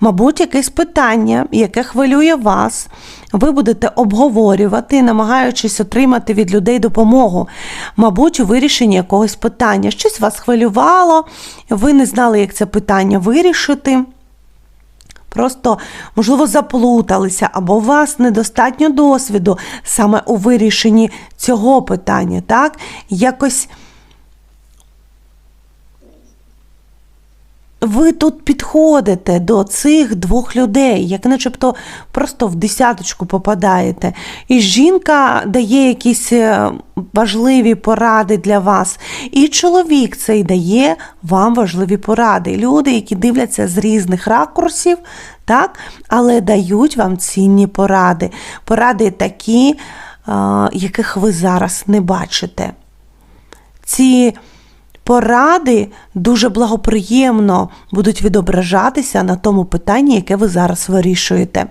Мабуть, якесь питання, яке хвилює вас, ви будете обговорювати, намагаючись отримати від людей допомогу. Мабуть, у вирішенні якогось питання. Щось вас хвилювало, ви не знали, як це питання вирішити. Просто, можливо, заплуталися, або у вас недостатньо досвіду саме у вирішенні цього питання, так? Якось ви тут підходите до цих двох людей, як начебто просто в десяточку попадаєте. І жінка дає якісь е, важливі поради для вас, і чоловік цей дає вам важливі поради. Люди, які дивляться з різних ракурсів, так, але дають вам цінні поради. Поради такі, е, яких ви зараз не бачите. Ці поради дуже благоприємно будуть відображатися на тому питанні, яке ви зараз вирішуєте.